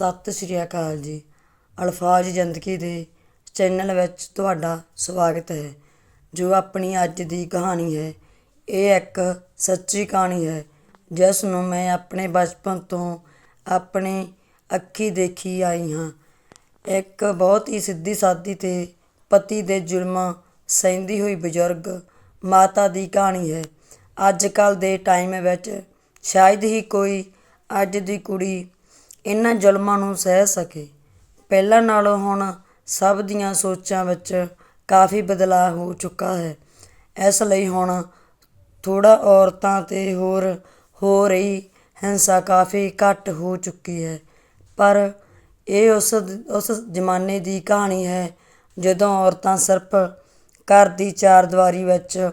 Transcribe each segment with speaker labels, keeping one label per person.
Speaker 1: ਸਤਿ ਸ਼੍ਰੀ ਅਕਾਲ ਜੀ। ਅਲਫਾਜ਼ ਜ਼ਿੰਦਗੀ ਦੇ ਚੈਨਲ ਵਿੱਚ ਤੁਹਾਡਾ ਸਵਾਗਤ ਹੈ। ਜੋ ਆਪਣੀ ਅੱਜ ਦੀ ਕਹਾਣੀ ਹੈ, ਇਹ ਇੱਕ ਸੱਚੀ ਕਹਾਣੀ ਹੈ ਜਿਸ ਨੂੰ ਮੈਂ ਆਪਣੇ ਬਚਪਨ ਤੋਂ ਆਪਣੇ ਅੱਖੀ ਦੇਖੀ ਆਈ ਹਾਂ। ਇੱਕ ਬਹੁਤ ਹੀ ਸਿੱਧੀ ਸਾਦੀ ਤੇ ਪਤੀ ਦੇ ਜ਼ੁਲਮਾਂ ਸਹਿੰਦੀ ਹੋਈ ਬਜ਼ੁਰਗ ਮਾਤਾ ਦੀ ਕਹਾਣੀ ਹੈ। ਅੱਜ ਕੱਲ ਦੇ ਟਾਈਮ ਵਿੱਚ ਸ਼ਾਇਦ ਹੀ ਕੋਈ ਅੱਜ ਦੀ ਕੁੜੀ ਇਹਨਾਂ ਜ਼ੁਲਮਾਂ ਨੂੰ ਸਹਿ ਸਕੇ। ਪਹਿਲਾਂ ਨਾਲੋਂ ਹੁਣ ਸਭ ਦੀਆਂ ਸੋਚਾਂ ਵਿੱਚ ਕਾਫੀ ਬਦਲਾਅ ਹੋ ਚੁੱਕਾ ਹੈ। ਇਸ ਲਈ ਹੁਣ ਥੋੜ੍ਹਾ ਔਰਤਾਂ ਤੇ ਹੋਰ ਹੋ ਰਹੀ ਹਿੰਸਾ ਕਾਫੀ ਘੱਟ ਹੋ ਚੁੱਕੀ ਹੈ। ਪਰ ਇਹ ਉਸ ਉਸ ਜ਼ਮਾਨੇ ਦੀ ਕਹਾਣੀ ਹੈ ਜਦੋਂ ਔਰਤਾਂ ਸਿਰਫ ਘਰ ਦੀ ਚਾਰ ਦੀਵਾਰੀ ਵਿੱਚ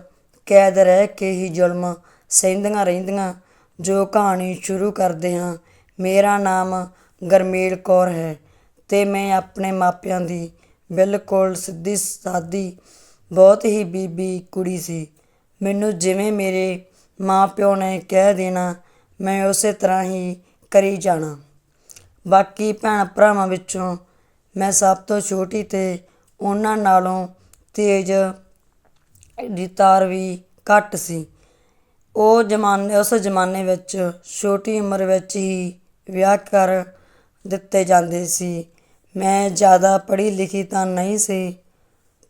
Speaker 1: ਕੈਦ ਰਹਿ ਕੇ ਹੀ ਜ਼ੁਲਮ ਸਹਿੰਦੀਆਂ ਰਹਿੰਦੀਆਂ ਜੋ ਕਹਾਣੀ ਸ਼ੁਰੂ ਕਰਦੇ ਹਾਂ ਮੇਰਾ ਨਾਮ ਗੁਰਮੇਲ ਕੌਰ ਹੈ ਅਤੇ ਮੈਂ ਆਪਣੇ ਮਾਪਿਆਂ ਦੀ ਬਿਲਕੁਲ ਸਿੱਧੀ ਸਾਦੀ, ਬਹੁਤ ਹੀ ਬੀਬੀ ਕੁੜੀ ਸੀ। ਮੈਨੂੰ ਜਿਵੇਂ ਮੇਰੇ ਮਾਂ-ਪਿਓ ਨੇ ਕਹਿ ਦੇਣਾ, ਮੈਂ ਉਸੇ ਤਰ੍ਹਾਂ ਹੀ ਕਰੀ ਜਾਣਾ। ਬਾਕੀ ਭੈਣ ਭਰਾਵਾਂ ਵਿੱਚੋਂ ਮੈਂ ਸਭ ਤੋਂ ਛੋਟੀ ਅਤੇ ਉਹਨਾਂ ਨਾਲੋਂ ਤੇਜ਼ ਰਫ਼ਤਾਰ ਵੀ ਘੱਟ ਸੀ। ਉਹ ਜ਼ਮਾਨੇ, ਉਸ ਜ਼ਮਾਨੇ ਵਿੱਚ ਛੋਟੀ ਉਮਰ ਵਿੱਚ ਹੀ ਵਿਆਹ ਕਰ ਦਿੱਤੇ ਜਾਂਦੇ ਸੀ। ਮੈਂ ਜ਼ਿਆਦਾ ਪੜ੍ਹੀ ਲਿਖੀ ਤਾਂ ਨਹੀਂ ਸੀ,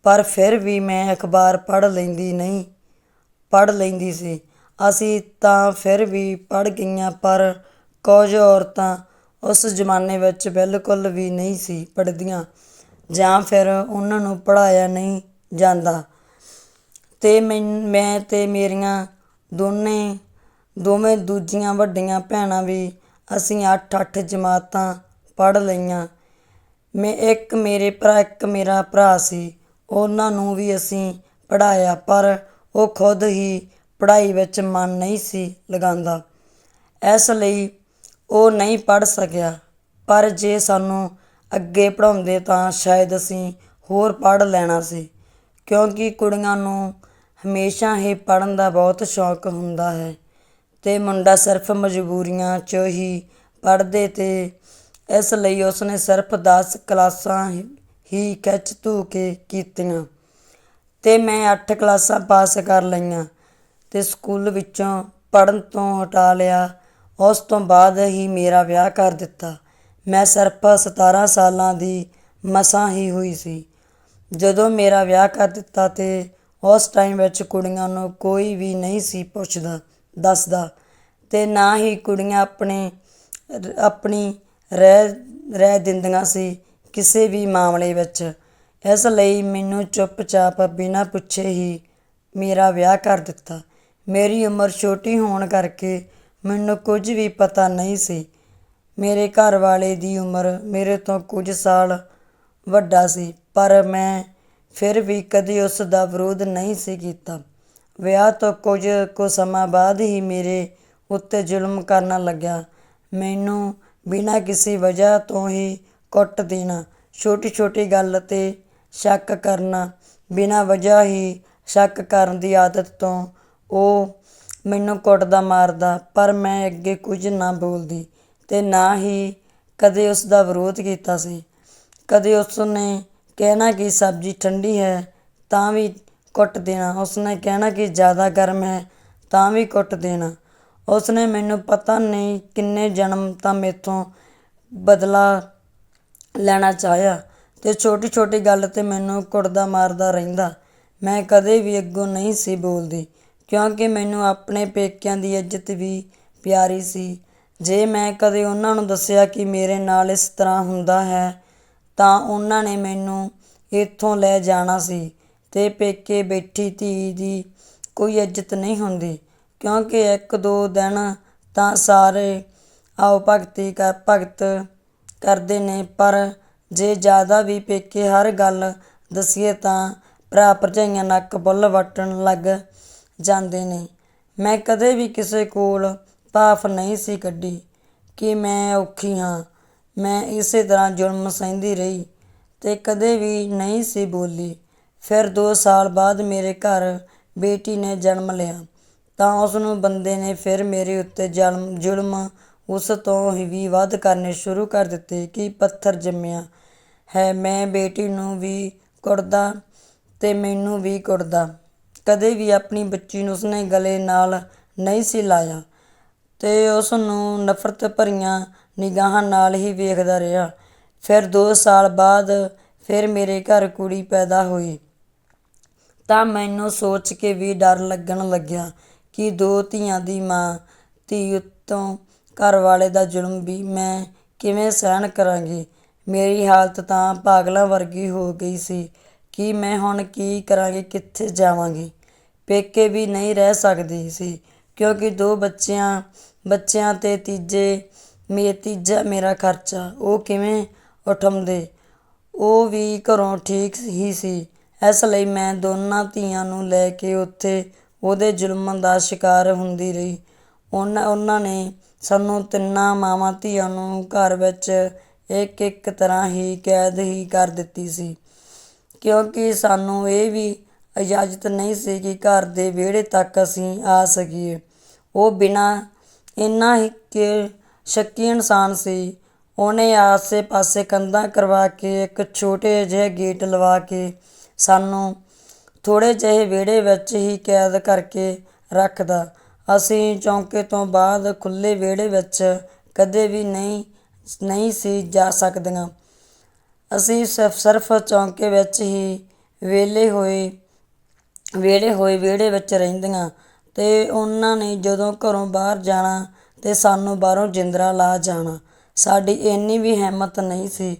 Speaker 1: ਪਰ ਫਿਰ ਵੀ ਮੈਂ ਅਖਬਾਰ ਪੜ੍ਹ ਲੈਂਦੀ ਨਹੀਂ, ਪੜ੍ਹ ਲੈਂਦੀ ਸੀ। ਅਸੀਂ ਤਾਂ ਫਿਰ ਵੀ ਪੜ੍ਹ ਗਈਆਂ, ਪਰ ਕੁਝ ਔਰਤਾਂ ਉਸ ਜ਼ਮਾਨੇ ਵਿੱਚ ਬਿਲਕੁਲ ਵੀ ਨਹੀਂ ਸੀ ਪੜ੍ਹਦੀਆਂ, ਜਾਂ ਫਿਰ ਉਹਨਾਂ ਨੂੰ ਪੜ੍ਹਾਇਆ ਨਹੀਂ ਜਾਂਦਾ। ਤੇ ਮੈਂ ਮੈਂ ਤੇ ਮੇਰੀਆਂ ਦੋਨੇ, ਦੋਵੇਂ ਦੂਜੀਆਂ ਵੱਡੀਆਂ ਭੈਣਾਂ ਵੀ ਅਸੀਂ 8-8 ਜਮਾਤਾਂ ਪੜ੍ਹ ਲਈਆਂ। ਮੈਂ ਇੱਕ ਮੇਰੇ ਭਰਾ, ਇੱਕ ਮੇਰਾ ਭਰਾ ਸੀ। ਉਹਨਾਂ ਨੂੰ ਵੀ ਅਸੀਂ ਪੜ੍ਹਾਇਆ, ਪਰ ਉਹ ਖੁਦ ਹੀ ਪੜ੍ਹਾਈ ਵਿੱਚ ਮਨ ਨਹੀਂ ਸੀ ਲਗਾਉਂਦਾ। ਇਸ ਲਈ ਉਹ ਨਹੀਂ ਪੜ੍ਹ ਸਕਿਆ। ਪਰ ਜੇ ਸਾਨੂੰ ਅੱਗੇ ਪੜ੍ਹਾਉਂਦੇ ਤਾਂ ਸ਼ਾਇਦ ਅਸੀਂ ਹੋਰ ਪੜ੍ਹ ਲੈਣਾ ਸੀ। ਕਿਉਂਕਿ ਕੁੜੀਆਂ ਨੂੰ ਹਮੇਸ਼ਾ ਹੀ ਪੜ੍ਹਨ ਦਾ ਬਹੁਤ ਸ਼ੌਕ ਹੁੰਦਾ ਹੈ। ਅਤੇ ਮੁੰਡਾ ਸਿਰਫ ਮਜਬੂਰੀਆਂ 'ਚ ਹੀ ਪੜ੍ਹਦੇ ਤੇ ਇਸ ਲਈ ਉਸਨੇ ਸਿਰਫ ਦਸ ਕਲਾਸਾਂ ਹੀ- ਖਿੱਚ ਧੂ ਕੇ ਕੀਤੀਆਂ ਅਤੇ ਮੈਂ ਅੱਠ ਕਲਾਸਾਂ ਪਾਸ ਕਰ ਲਈਆਂ ਅਤੇ ਸਕੂਲ ਵਿੱਚੋਂ ਪੜ੍ਹਨ ਤੋਂ ਹਟਾ ਲਿਆ। ਉਸ ਤੋਂ ਬਾਅਦ ਹੀ ਮੇਰਾ ਵਿਆਹ ਕਰ ਦਿੱਤਾ। ਮੈਂ ਸਿਰਫ 17 ਸਾਲਾਂ ਦੀ ਮਸਾਂ ਹੀ ਹੋਈ ਸੀ। ਜਦੋਂ ਮੇਰਾ ਵਿਆਹ ਕਰ ਦਿੱਤਾ ਅਤੇ ਉਸ ਟਾਈਮ ਵਿੱਚ ਕੁੜੀਆਂ ਨੂੰ ਕੋਈ ਵੀ ਨਹੀਂ ਸੀ ਪੁੱਛਦਾ। ਦੱਸਦਾ ਅਤੇ ਨਾ ਹੀ ਕੁੜੀਆਂ ਆਪਣੇ, ਆਪਣੀ ਰਹਿ ਰਹਿ ਦਿੰਦੀਆਂ ਸੀ ਕਿਸੇ ਵੀ ਮਾਮਲੇ ਵਿੱਚ। ਇਸ ਲਈ ਮੈਨੂੰ ਚੁੱਪਚਾਪ ਬਿਨਾਂ ਪੁੱਛੇ ਹੀ ਮੇਰਾ ਵਿਆਹ ਕਰ ਦਿੱਤਾ। ਮੇਰੀ ਉਮਰ ਛੋਟੀ ਹੋਣ ਕਰਕੇ ਮੈਨੂੰ ਕੁਝ ਵੀ ਪਤਾ ਨਹੀਂ ਸੀ। ਮੇਰੇ ਘਰ ਵਾਲੇ ਦੀ ਉਮਰ ਮੇਰੇ ਤੋਂ ਕੁਝ ਸਾਲ ਵੱਡਾ ਸੀ, ਪਰ ਮੈਂ ਫਿਰ ਵੀ ਕਦੀ ਉਸ ਦਾ ਵਿਰੋਧ ਨਹੀਂ ਸੀ ਕੀਤਾ। ਵਿਆਹ ਤੋਂ ਕੁਝ ਕੁ ਸਮਾਂ ਬਾਅਦ ਹੀ ਮੇਰੇ ਉੱਤੇ ਜ਼ੁਲਮ ਕਰਨ ਲੱਗਿਆ। ਮੈਨੂੰ ਬਿਨਾਂ ਕਿਸੇ ਵਜ੍ਹਾ ਤੋਂ ਹੀ ਕੁੱਟ ਦੇਣਾ ਛੋਟੀ ਛੋਟੀ ਗੱਲ ਤੇ ਸ਼ੱਕ ਕਰਨਾ, ਬਿਨਾਂ ਵਜ੍ਹਾ ਹੀ ਸ਼ੱਕ ਕਰਨ ਦੀ ਆਦਤ ਤੋਂ ਉਹ ਮੈਨੂੰ ਕੁੱਟਦਾ ਮਾਰਦਾ, ਪਰ ਮੈਂ ਅੱਗੇ ਕੁਝ ਨਾ ਬੋਲਦੀ ਅਤੇ ਨਾ ਹੀ ਕਦੇ ਉਸ ਦਾ ਵਿਰੋਧ ਕੀਤਾ ਸੀ। ਕਦੇ ਉਸ ਨੇ ਕਹਿਣਾ ਕਿ ਸਬਜ਼ੀ ਠੰਡੀ ਹੈ ਤਾਂ ਵੀ ਕੁੱਟ ਦੇਣਾ। ਉਸਨੇ ਕਹਿਣਾ ਕਿ ਜ਼ਿਆਦਾ ਗਰਮ ਹੈ, ਤਾਂ ਵੀ ਕੁੱਟ ਦੇਣਾ। ਉਸਨੇ ਮੈਨੂੰ ਪਤਾ ਨਹੀਂ ਕਿੰਨੇ ਜਨਮ ਤਾਂ ਮੇਥੋਂ ਬਦਲਾ ਲੈਣਾ ਚਾਹਿਆ ਤੇ ਛੋਟੀ ਛੋਟੀ ਗੱਲ ਤੇ ਮੈਨੂੰ ਕੁੱਟਦਾ ਮਾਰਦਾ ਰਹਿੰਦਾ। ਮੈਂ ਕਦੇ ਵੀ ਅੱਗੋਂ ਨਹੀਂ ਸੀ ਬੋਲਦੀ, ਕਿਉਂਕਿ ਮੈਨੂੰ ਆਪਣੇ ਪੇਕਿਆਂ ਦੀ ਇੱਜ਼ਤ ਵੀ ਪਿਆਰੀ ਸੀ। ਜੇ ਮੈਂ ਕਦੇ ਉਹਨਾਂ ਨੂੰ ਦੱਸਿਆ ਕਿ ਮੇਰੇ ਨਾਲ ਇਸ ਤਰ੍ਹਾਂ ਹੁੰਦਾ ਹੈ, ਤਾਂ ਉਹਨਾਂ ਨੇ ਮੈਨੂੰ ਇੱਥੋਂ ਲੈ ਜਾਣਾ ਸੀ। ਅਤੇ ਪੇਕੇ ਬੈਠੀ ਧੀ ਦੀ ਕੋਈ ਇੱਜ਼ਤ ਨਹੀਂ ਹੁੰਦੀ, ਕਿਉਂਕਿ ਇੱਕ ਦੋ ਦਿਨ ਤਾਂ ਸਾਰੇ ਆਓ ਭਗਤੀ ਕਰ, ਭਗਤ ਕਰਦੇ ਨੇ, ਪਰ ਜੇ ਜ਼ਿਆਦਾ ਵੀ ਪੇਕੇ ਹਰ ਗੱਲ ਦੱਸੀਏ ਤਾਂ ਭਰਾ ਭਰਜਾਈਆਂ ਨੱਕ ਬੁੱਲ ਵੱਟਣ ਲੱਗ ਜਾਂਦੇ ਨੇ। ਮੈਂ ਕਦੇ ਵੀ ਕਿਸੇ ਕੋਲ ਭਾਫ ਨਹੀਂ ਸੀ ਕੱਢੀ ਕਿ ਮੈਂ ਔਖੀ ਹਾਂ, ਮੈਂ ਇਸੇ ਤਰ੍ਹਾਂ ਜ਼ੁਲਮ ਸਹਿੰਦੀ ਰਹੀ ਤੇ ਕਦੇ ਵੀ ਨਹੀਂ ਸੀ ਬੋਲੀ। ਫਿਰ ਦੋ ਸਾਲ ਬਾਅਦ ਮੇਰੇ ਘਰ ਬੇਟੀ ਨੇ ਜਨਮ ਲਿਆ। ਤਾਂ ਉਸ ਨੂੰ ਬੰਦੇ ਨੇ ਫਿਰ ਮੇਰੇ ਉੱਤੇ ਜਲਮ ਜ਼ੁਲਮ ਉਸ ਤੋਂ ਹੀ ਵੀ ਵੱਧ ਕਰਨੇ ਸ਼ੁਰੂ ਕਰ ਦਿੱਤੇ ਕਿ ਪੱਥਰ ਜੰਮਿਆ ਹੈ। ਮੈਂ ਬੇਟੀ ਨੂੰ ਵੀ ਕੁੱਟਦਾ ਤੇ ਮੈਨੂੰ ਵੀ ਕੁੱਟਦਾ। ਕਦੇ ਵੀ ਆਪਣੀ ਬੱਚੀ ਨੂੰ ਉਸਨੇ ਗਲੇ ਨਾਲ ਨਹੀਂ ਸੀ ਲਾਇਆ ਤੇ ਉਸ ਨੂੰ ਨਫ਼ਰਤ ਭਰੀਆਂ ਨਿਗਾਹਾਂ ਨਾਲ ਹੀ ਵੇਖਦਾ ਰਿਹਾ। ਫਿਰ 2 ਸਾਲ ਬਾਅਦ ਫਿਰ ਮੇਰੇ ਘਰ ਕੁੜੀ ਪੈਦਾ ਹੋਈ। ਤਾਂ ਮੈਨੂੰ ਸੋਚ ਕੇ ਵੀ ਡਰ ਲੱਗਣ ਲੱਗਿਆ ਕਿ ਦੋ ਧੀਆਂ ਦੀ ਮਾਂ ਧੀ ਉੱਤੋਂ ਘਰ ਵਾਲੇ ਦਾ ਜ਼ੁਲਮ ਵੀ ਮੈਂ ਕਿਵੇਂ ਸਹਿਣ ਕਰਾਂਗੀ? ਮੇਰੀ ਹਾਲਤ ਤਾਂ ਪਾਗਲਾਂ ਵਰਗੀ ਹੋ ਗਈ ਸੀ ਕਿ ਮੈਂ ਹੁਣ ਕੀ ਕਰਾਂਗੀ, ਕਿੱਥੇ ਜਾਵਾਂਗੀ? ਪੇਕੇ ਵੀ ਨਹੀਂ ਰਹਿ ਸਕਦੀ ਸੀ ਕਿਉਂਕਿ ਦੋ ਬੱਚਿਆਂ ਬੱਚਿਆਂ ਤੇ ਤੀਜੇ, ਮੇ ਤੀਜਾ ਮੇਰਾ ਖਰਚਾ ਉਹ ਕਿਵੇਂ ਉਠਾਉਂਦੇ? ਉਹ ਵੀ ਘਰੋਂ ਠੀਕ ਹੀ ਸੀ। ਇਸ ਲਈ ਮੈਂ ਦੋਨਾਂ ਧੀਆਂ ਨੂੰ ਲੈ ਕੇ ਉੱਥੇ ਉਹਦੇ ਜ਼ੁਲਮਾਂ ਦਾ ਸ਼ਿਕਾਰ ਹੁੰਦੀ ਰਹੀ। ਉਹਨਾਂ ਉਹਨਾਂ ਨੇ ਸਾਨੂੰ ਤਿੰਨਾਂ ਮਾਵਾਂ ਧੀਆਂ ਨੂੰ ਘਰ ਵਿੱਚ ਇੱਕ ਇੱਕ ਤਰ੍ਹਾਂ ਹੀ ਕੈਦ ਹੀ ਕਰ ਦਿੱਤੀ ਸੀ। ਕਿਉਂਕਿ ਸਾਨੂੰ ਇਹ ਵੀ ਇਜਾਜ਼ਤ ਨਹੀਂ ਸੀ ਕਿ ਘਰ ਦੇ ਵਿਹੜੇ ਤੱਕ ਅਸੀਂ ਆ ਸਕੀਏ। ਉਹ ਬਿਨਾਂ ਇੰਨਾ ਹੀ ਕਿ ਸ਼ੱਕੀ ਇਨਸਾਨ ਸੀ। ਉਹਨੇ ਆਸੇ-ਪਾਸੇ ਕੰਧਾਂ ਕਰਵਾ ਕੇ ਇੱਕ ਛੋਟੇ ਜਿਹੇ ਗੇਟ ਲਵਾ ਕੇ ਸਾਨੂੰ ਥੋੜ੍ਹੇ ਜਿਹੇ ਵਿਹੜੇ ਵਿੱਚ ਹੀ ਕੈਦ ਕਰਕੇ ਰੱਖਦਾ। ਅਸੀਂ ਚੌਂਕੇ ਤੋਂ ਬਾਅਦ ਖੁੱਲ੍ਹੇ ਵਿਹੜੇ ਵਿੱਚ ਕਦੇ ਵੀ ਨਹੀਂ ਨਹੀਂ ਸੀ ਜਾ ਸਕਦੀਆਂ। ਅਸੀਂ ਸਿਰਫ ਸਿਰਫ ਚੌਂਕੇ ਵਿੱਚ ਹੀ ਵਿਹਲੇ ਹੋਏ, ਵਿਹੜੇ ਹੋਏ ਵਿਹੜੇ ਵਿੱਚ ਰਹਿੰਦੀਆਂ ਅਤੇ ਉਹਨਾਂ ਨੇ ਜਦੋਂ ਘਰੋਂ ਬਾਹਰ ਜਾਣਾ ਤੇ ਸਾਨੂੰ ਬਾਹਰੋਂ ਜਿੰਦਰਾ ਲਾ ਜਾਣਾ। ਸਾਡੀ ਇੰਨੀ ਵੀ ਹਿੰਮਤ ਨਹੀਂ ਸੀ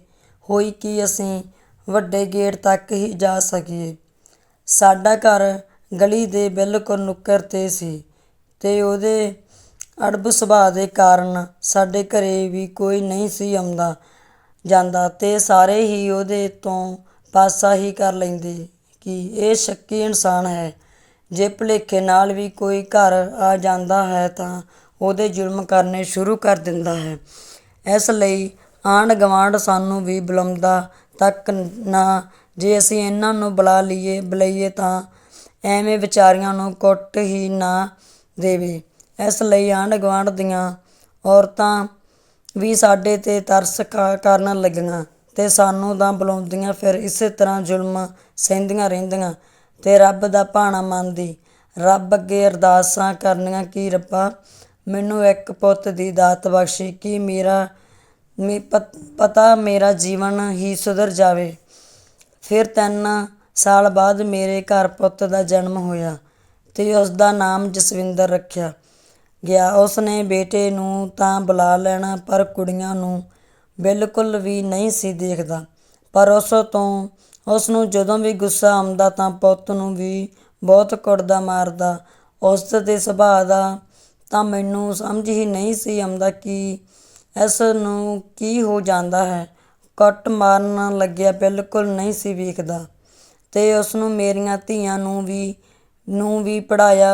Speaker 1: ਹੋਈ ਕਿ ਅਸੀਂ ਵੱਡੇ ਗੇਟ ਤੱਕ ਹੀ ਜਾ ਸਕੀਏ। ਸਾਡਾ ਘਰ ਗਲੀ ਦੇ ਬਿਲਕੁਲ ਨੁੱਕਰ ਤੇ ਸੀ ਅਤੇ ਉਹਦੇ ਅੜਬ ਸੁਭਾਅ ਦੇ ਕਾਰਨ ਸਾਡੇ ਘਰ ਵੀ ਕੋਈ ਨਹੀਂ ਸੀ ਆਉਂਦਾ ਜਾਂਦਾ ਅਤੇ ਸਾਰੇ ਹੀ ਉਹਦੇ ਤੋਂ ਪਾਸਾ ਹੀ ਕਰ ਲੈਂਦੇ ਕਿ ਇਹ ਸ਼ੱਕੀ ਇਨਸਾਨ ਹੈ। ਜੇ ਭੁਲੇਖੇ ਨਾਲ ਵੀ ਕੋਈ ਘਰ ਆ ਜਾਂਦਾ ਹੈ ਤਾਂ ਉਹਦੇ ਜ਼ੁਲਮ ਕਰਨੇ ਸ਼ੁਰੂ ਕਰ ਦਿੰਦਾ ਹੈ। ਇਸ ਲਈ ਆਂਢ ਗੁਆਂਢ ਸਾਨੂੰ ਵੀ ਬੁਲਾਉਂਦਾ ਤੱਕ ਨਾ ਜੇ ਅਸੀਂ ਇਹਨਾਂ ਨੂੰ ਬੁਲਾ ਲਈਏ, ਬੁਲਾਈਏ ਤਾਂ ਐਵੇਂ ਵਿਚਾਰੀਆਂ ਨੂੰ ਕੁੱਟ ਹੀ ਨਾ ਦੇਵੇ। ਇਸ ਲਈ ਆਂਢ ਗੁਆਂਢ ਦੀਆਂ ਔਰਤਾਂ ਵੀ ਸਾਡੇ ਤੇ ਤਰਸ ਕ- ਕਰਨ ਲੱਗੀਆਂ ਤੇ ਸਾਨੂੰ ਤਾਂ ਬੁਲਾਉਂਦੀਆਂ, ਫਿਰ ਇਸੇ ਤਰ੍ਹਾਂ ਜ਼ੁਲਮ ਸਹਿੰਦੀਆਂ ਰਹਿੰਦੀਆਂ ਤੇ ਰੱਬ ਦਾ ਭਾਣਾ ਮੰਨਦੀ। ਰੱਬ ਅੱਗੇ ਅਰਦਾਸਾਂ ਕਰਨੀਆਂ, ਕਿ ਰੱਬਾ, ਮੈਨੂੰ ਇੱਕ ਪੁੱਤ ਦੀ ਦਾਤ ਬਖਸ਼ੀ, ਕਿ ਮੇਰਾ ਮੇ ਪਤ- ਪਤਾ ਮੇਰਾ ਜੀਵਨ ਹੀ ਸੁਧਰ ਜਾਵੇ। ਫਿਰ ਤਿੰਨ ਸਾਲ ਬਾਅਦ ਮੇਰੇ ਘਰ ਪੁੱਤ ਦਾ ਜਨਮ ਹੋਇਆ ਅਤੇ ਉਸ ਦਾ ਨਾਮ ਜਸਵਿੰਦਰ ਰੱਖਿਆ ਗਿਆ। ਉਸ ਨੇ ਬੇਟੇ ਨੂੰ ਤਾਂ ਬੁਲਾ ਲੈਣਾ, ਪਰ ਕੁੜੀਆਂ ਨੂੰ ਬਿਲਕੁਲ ਵੀ ਨਹੀਂ ਸੀ ਦੇਖਦਾ। ਪਰ ਉਸ ਤੋਂ, ਉਸ ਨੂੰ ਜਦੋਂ ਵੀ ਗੁੱਸਾ ਆਉਂਦਾ ਤਾਂ ਪੁੱਤ ਨੂੰ ਵੀ ਬਹੁਤ ਕੁੱਟਦਾ ਮਾਰਦਾ। ਉਸ ਦੇ ਸੁਭਾਅ ਦਾ ਤਾਂ ਮੈਨੂੰ ਸਮਝ ਹੀ ਨਹੀਂ ਸੀ ਆਉਂਦਾ ਕਿ ਇਸ ਨੂੰ ਕੀ ਹੋ ਜਾਂਦਾ ਹੈ? ਕੱਟ ਮਾਰਨ ਲੱਗਿਆ ਬਿਲਕੁਲ ਨਹੀਂ ਸੀ ਵੇਖਦਾ ਅਤੇ ਉਸਨੂੰ ਮੇਰੀਆਂ ਧੀਆਂ ਨੂੰ ਵੀ ਨੂੰ ਵੀ ਪੜ੍ਹਾਇਆ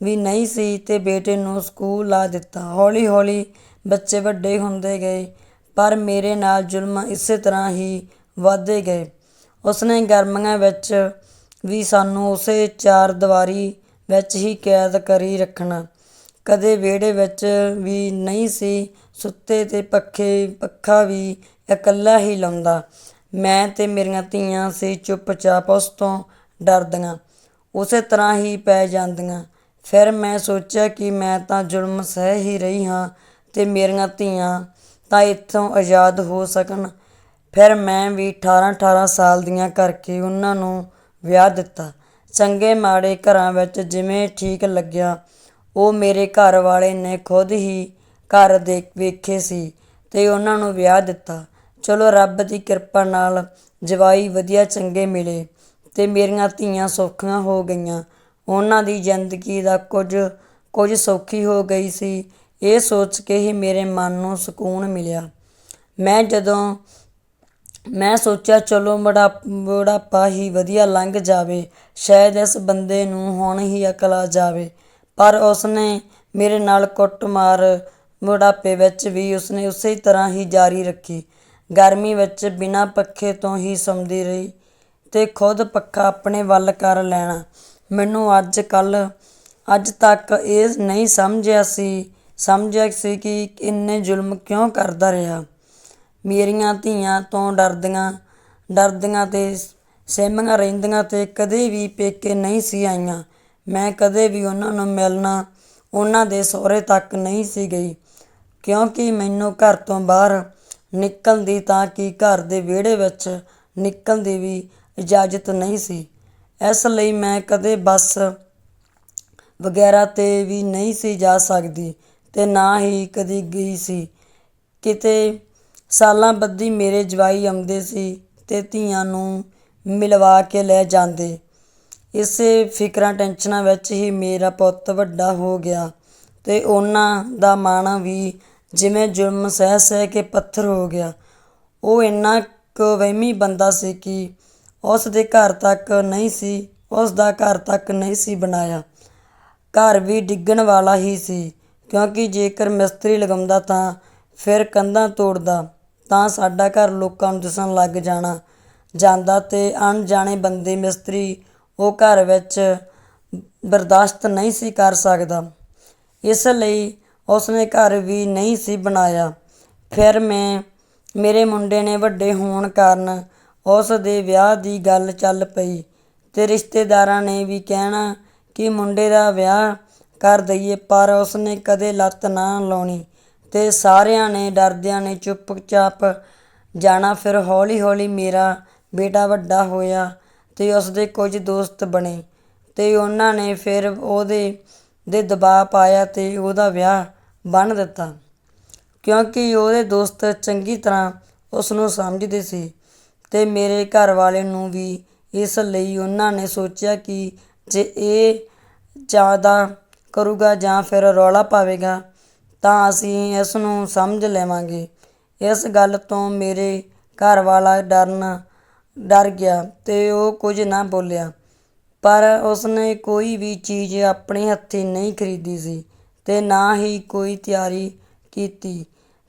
Speaker 1: ਵੀ ਨਹੀਂ ਸੀ ਅਤੇ ਬੇਟੇ ਨੂੰ ਸਕੂਲ ਲਾ ਦਿੱਤਾ। ਹੌਲੀ ਹੌਲੀ ਬੱਚੇ ਵੱਡੇ ਹੁੰਦੇ ਗਏ, ਪਰ ਮੇਰੇ ਨਾਲ ਜ਼ੁਲਮ ਇਸੇ ਤਰ੍ਹਾਂ ਹੀ ਵਧਦੇ ਗਏ। ਉਸਨੇ ਗਰਮੀਆਂ ਵਿੱਚ ਵੀ ਸਾਨੂੰ ਉਸੇ ਚਾਰ ਦੀਵਾਰੀ ਵਿੱਚ ਹੀ ਕੈਦ ਕਰੀ ਰੱਖਣਾ। ਕਦੇ ਵਿਹੜੇ ਵਿੱਚ ਵੀ ਨਹੀਂ ਸੀ ਸੁੱਤੇ ਅਤੇ ਪੱਖੇ, ਪੱਖਾ ਵੀ ਇਕੱਲਾ ਹੀ ਲਾਉਂਦਾ। ਮੈਂ ਅਤੇ ਮੇਰੀਆਂ ਧੀਆਂ ਸੀ ਚੁੱਪਚਾਪ ਉਸ ਤੋਂ ਡਰਦੀਆਂ। ਉਸੇ ਤਰ੍ਹਾਂ ਹੀ ਪੈ ਜਾਂਦੀਆਂ। ਫਿਰ ਮੈਂ ਸੋਚਿਆ ਕਿ ਮੈਂ ਤਾਂ ਜ਼ੁਲਮ ਸਹਿ ਹੀ ਰਹੀ ਹਾਂ ਅਤੇ ਮੇਰੀਆਂ ਧੀਆਂ ਤਾਂ ਇੱਥੋਂ ਆਜ਼ਾਦ ਹੋ ਸਕਣ। ਫਿਰ ਮੈਂ ਵੀ 18 18 ਸਾਲ ਦੀਆਂ ਕਰਕੇ ਉਹਨਾਂ ਨੂੰ ਵਿਆਹ ਦਿੱਤਾ। ਚੰਗੇ ਮਾੜੇ ਘਰਾਂ ਵਿੱਚ ਜਿਵੇਂ ਠੀਕ ਲੱਗਿਆ, ਉਹ ਮੇਰੇ ਘਰ ਵਾਲੇ ਨੇ ਖੁਦ ਹੀ ਘਰ ਦੇ ਵੇਖੇ ਸੀ ਤੇ ਉਹਨਾਂ ਨੂੰ ਵਿਆਹ ਦਿੱਤਾ। ਚਲੋ ਰੱਬ ਦੀ ਕਿਰਪਾ ਨਾਲ ਜਵਾਈ ਵਧੀਆ ਚੰਗੇ ਮਿਲੇ ਤੇ ਮੇਰੀਆਂ ਧੀਆਂ ਸੌਖੀਆਂ ਹੋ ਗਈਆਂ। ਉਹਨਾਂ ਦੀ ਜ਼ਿੰਦਗੀ ਦਾ ਕੁਝ ਕੁਝ ਸੌਖੀ ਹੋ ਗਈ ਸੀ। ਇਹ ਸੋਚ ਕੇ ਹੀ ਮੇਰੇ ਮਨ ਨੂੰ ਸਕੂਨ ਮਿਲਿਆ। ਮੈਂ ਜਦੋਂ, ਮੈਂ ਸੋਚਿਆ, ਚਲੋ ਬੜਾ, ਬੁਢਾਪਾ ਹੀ ਵਧੀਆ ਲੰਘ ਜਾਵੇ। ਸ਼ਾਇਦ ਇਸ ਬੰਦੇ ਨੂੰ ਹੁਣ ਹੀ ਅਕਲ ਆ ਜਾਵੇ। ਪਰ ਉਸਨੇ ਮੇਰੇ ਨਾਲ ਕੁੱਟਮਾਰ ਬੁਢਾਪੇ ਵਿੱਚ ਵੀ ਉਸਨੇ ਉਸੇ ਤਰ੍ਹਾਂ ਹੀ ਜਾਰੀ ਰੱਖੀ। ਗਰਮੀ ਵਿੱਚ ਬਿਨਾਂ ਪੱਖੇ ਤੋਂ ਹੀ ਸੌਂਦੀ ਰਹੀ ਤੇ ਖੁਦ ਪੱਖਾ ਆਪਣੇ ਵੱਲ ਕਰ ਲੈਣਾ। ਮੈਨੂੰ ਅੱਜ ਕੱਲ, ਅੱਜ ਤੱਕ ਇਹ ਨਹੀਂ ਸਮਝਿਆ ਸੀ ਸਮਝਿਆ ਸੀ ਕਿ ਇੰਨੇ ਜ਼ੁਲਮ ਕਿਉਂ ਕਰਦਾ ਰਿਹਾ। ਮੇਰੀਆਂ ਧੀਆਂ ਤੋਂ ਡਰਦੀਆਂ ਡਰਦੀਆਂ ਤੇ ਸਹਿਮੀਆਂ ਰਹਿੰਦੀਆਂ ਤੇ ਕਦੇ ਵੀ ਪੇਕੇ ਨਹੀਂ ਸੀ ਆਈਆਂ। ਮੈਂ ਕਦੇ ਵੀ ਉਹਨਾਂ ਨੂੰ ਮਿਲਣਾ, ਉਹਨਾਂ ਦੇ ਸਹੁਰੇ ਤੱਕ ਨਹੀਂ ਸੀ ਗਈ। ਕਿਉਂਕਿ ਮੈਨੂੰ ਘਰ ਤੋਂ ਬਾਹਰ ਨਿਕਲਣ ਦੀ ਤਾਂ ਕਿ ਘਰ ਦੇ ਵਿਹੜੇ ਵਿੱਚ ਨਿਕਲਣ ਦੀ ਵੀ ਇਜਾਜ਼ਤ ਨਹੀਂ ਸੀ। ਇਸ ਲਈ ਮੈਂ ਕਦੇ ਬੱਸ ਵਗੈਰਾ ਤੇ ਵੀ ਨਹੀਂ ਸੀ ਜਾ ਸਕਦੀ ਅਤੇ ਨਾ ਹੀ ਕਦੀ ਗਈ ਸੀ। ਕਿਤੇ ਸਾਲਾਂ ਬੱਧੀ ਮੇਰੇ ਜਵਾਈ ਆਉਂਦੇ ਸੀ ਅਤੇ ਧੀਆਂ ਨੂੰ ਮਿਲਵਾ ਕੇ ਲੈ ਜਾਂਦੇ। ਇਸੇ ਫਿਕਰਾਂ ਟੈਨਸ਼ਨਾਂ ਵਿੱਚ ਹੀ ਮੇਰਾ ਪੁੱਤ ਵੱਡਾ ਹੋ ਗਿਆ ਅਤੇ ਉਹਨਾਂ ਦਾ ਮਨ ਵੀ ਜਿਵੇਂ ਜ਼ੁਲਮ ਸਹਿ ਸਹਿ ਕੇ ਪੱਥਰ ਹੋ ਗਿਆ, ਉਹ ਇੰਨਾ ਕੁ ਵਹਿਮੀ ਬੰਦਾ ਸੀ ਕਿ ਉਸ ਦੇ ਘਰ ਤੱਕ ਨਹੀਂ ਸੀ, ਉਸ ਦਾ ਘਰ ਤੱਕ ਨਹੀਂ ਸੀ ਬਣਾਇਆ। ਘਰ ਵੀ ਡਿੱਗਣ ਵਾਲਾ ਹੀ ਸੀ, ਕਿਉਂਕਿ ਜੇਕਰ ਮਿਸਤਰੀ ਲਗਾਉਂਦਾ ਤਾਂ ਫਿਰ ਕੰਧਾਂ ਤੋੜਦਾ, ਤਾਂ ਸਾਡਾ ਘਰ ਲੋਕਾਂ ਨੂੰ ਦਿਸਣ ਲੱਗ ਜਾਣਾ। ਜਾਂਦਾ ਤੇ ਅਣਜਾਣੇ ਬੰਦੇ ਮਿਸਤਰੀ ਉਹ ਘਰ ਵਿੱਚ ਬਰਦਾਸ਼ਤ ਨਹੀਂ ਸੀ ਕਰ ਸਕਦਾ। ਇਸ ਲਈ ਉਸਨੇ ਘਰ ਵੀ ਨਹੀਂ ਸੀ ਬਣਾਇਆ। ਫਿਰ ਮੈਂ, ਮੇਰੇ ਮੁੰਡੇ ਨੇ ਵੱਡੇ ਹੋਣ ਕਾਰਨ ਉਸ ਦੇ ਵਿਆਹ ਦੀ ਗੱਲ ਚੱਲ ਪਈ ਤੇ ਰਿਸ਼ਤੇਦਾਰਾਂ ਨੇ ਵੀ ਕਹਿਣਾ ਕਿ ਮੁੰਡੇ ਦਾ ਵਿਆਹ ਕਰ ਦਈਏ, ਪਰ ਉਸਨੇ ਕਦੇ ਲੱਤ ਨਾ ਲਾਉਣੀ ਤੇ ਸਾਰਿਆਂ ਨੇ ਡਰਦਿਆਂ ਨੇ ਚੁੱਪਚਾਪ ਜਾਣਾ। ਫਿਰ ਹੌਲੀ ਹੌਲੀ ਮੇਰਾ ਬੇਟਾ ਵੱਡਾ ਹੋਇਆ ਤੇ ਉਸਦੇ ਕੁਝ ਦੋਸਤ ਬਣੇ ਤੇ ਉਹਨਾਂ ਨੇ ਫਿਰ ਉਹਦੇ ਦੇ ਦਬਾਅ ਪਾਇਆ ਅਤੇ ਉਹਦਾ ਵਿਆਹ ਬੰਨ੍ਹ ਦਿੱਤਾ। ਕਿਉਂਕਿ ਉਹਦੇ ਦੋਸਤ ਚੰਗੀ ਤਰ੍ਹਾਂ ਉਸ ਨੂੰ ਸਮਝਦੇ ਸੀ ਅਤੇ ਮੇਰੇ ਘਰ ਵਾਲੇ ਨੂੰ ਵੀ ਇਸ ਲਈ ਉਹਨਾਂ ਨੇ ਸੋਚਿਆ ਕਿ ਜੇ ਇਹ ਜ਼ਿਆਦਾ ਕਰੂਗਾ ਜਾਂ ਫਿਰ ਰੌਲਾ ਪਾਵੇਗਾ, ਤਾਂ ਅਸੀਂ ਇਸ ਨੂੰ ਸਮਝ ਲਵਾਂਗੇ। ਇਸ ਗੱਲ ਤੋਂ ਮੇਰੇ ਘਰ ਵਾਲਾ ਡਰਨ, ਡਰ ਗਿਆ ਅਤੇ ਉਹ ਕੁਝ ਨਾ ਬੋਲਿਆ। ਪਰ ਉਸਨੇ ਕੋਈ ਵੀ ਚੀਜ਼ ਆਪਣੇ ਹੱਥੀਂ ਨਹੀਂ ਖਰੀਦੀ ਸੀ ਅਤੇ ਨਾ ਹੀ ਕੋਈ ਤਿਆਰੀ ਕੀਤੀ।